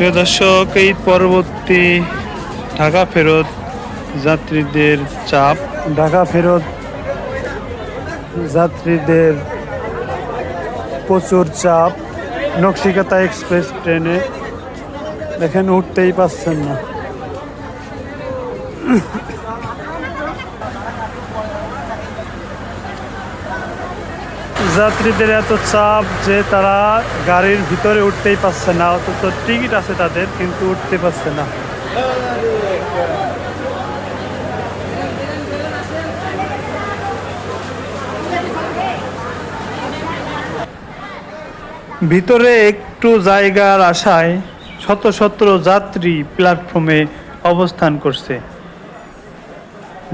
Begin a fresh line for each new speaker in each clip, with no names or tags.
প্রিয় দর্শক, এই পরবর্তী ঢাকা ফেরত যাত্রীদের চাপ। ঢাকা ফেরত যাত্রীদের প্রচুর চাপ। নকশিকাতা এক্সপ্রেস ট্রেনে। দেখেন উঠতেই পারছেন না। যাত্রীদের এত চাপ যে তারা গাড়ির ভিতরে উঠতেই পারছে না, অথচ টিকিট আছে তাদের, কিন্তু উঠতে পারছে না। ভিতরে একটু জায়গার আশায় শত শত যাত্রী প্ল্যাটফর্মে অবস্থান করছে।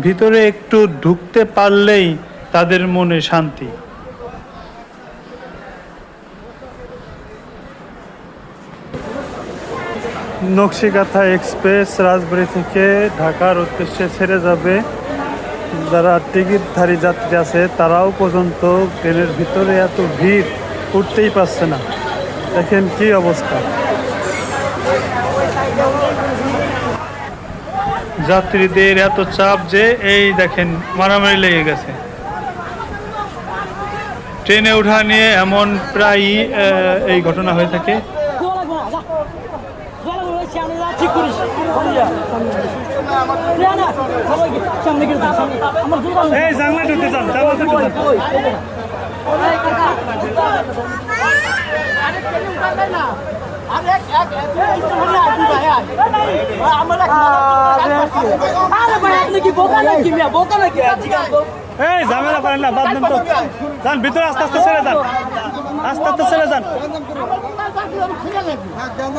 ভিতরে একটু ঢুকতে পারলেই তাদের মনে শান্তি। নকশিকাথা এক্সপ্রেস রাজবাড়ি থেকে ঢাকার উদ্দেশ্যে ছেড়ে যাবে। যারা টিকিটধারী যাত্রী আছে, তারাও পর্যন্ত ট্রেনের ভিতরে এত ভিড় উঠতেই পারছে না। দেখেন কি অবস্থা। যাত্রীদের এত চাপ যে, এই দেখেন, মারামারি লেগে গেছে। ট্রেনে ওঠা নিয়ে এমন প্রায়ই এই ঘটনা হয়ে থাকে। এই ঝামেলা করেন না, বাদ দেন তো। যান, ভিতরে আস্তে আস্তে ছেড়ে যান। আস্তে আস্তে ছেড়ে যান।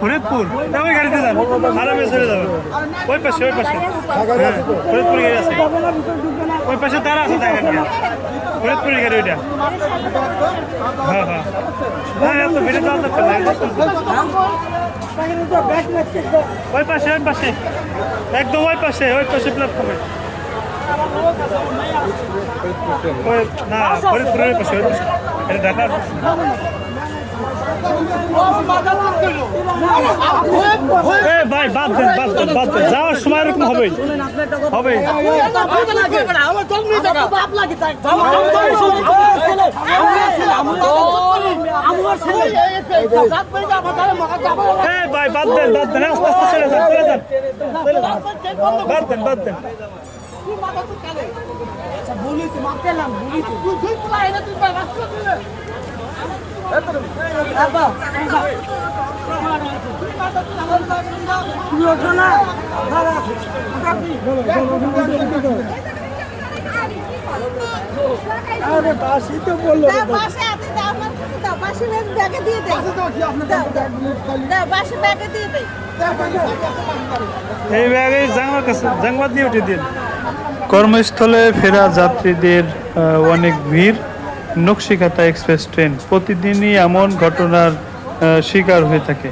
ফরিদপুর? ওই গাড়িতে যান আরামে ছেড়ে যাবেন ওই পাশে ওই পাশে। হ্যাঁ ফরিদপুর গাড়ি আছে। ওই পাশে তারা আছে দেখেন না ফরিদপুরের গাড়ি ওইটা। হ্যাঁ হ্যাঁ। হ্যাঁ এত ভিড়ে যাওয়ার দরকার নাই ওই পাশে ওই পাশে। একদম ওই পাশে ওই পাশে প্ল্যাটফর্মে না, ফরিদপুরের ওই পাশে ওই পাশে। এটা ঢাকার। ভাই, বাদ দেন বাদ দেন বাদ দেন। যাওয়ার সময় এরকম হবেই হবে। ভাই, বাদ দেন বাদ দেন। আস্তে আস্তে চলে যান চলে যান। বাদ দেন বাদ দেন। এই ব্যাগে দিয়ে উঠে দিন। কর্মস্থলে ফেরা যাত্রীদের অনেক ভিড়। নকশিকাতা এক্সপ্রেস ট্রেন প্রতিদিনই এমন ঘটনার শিকার হয়ে থাকে।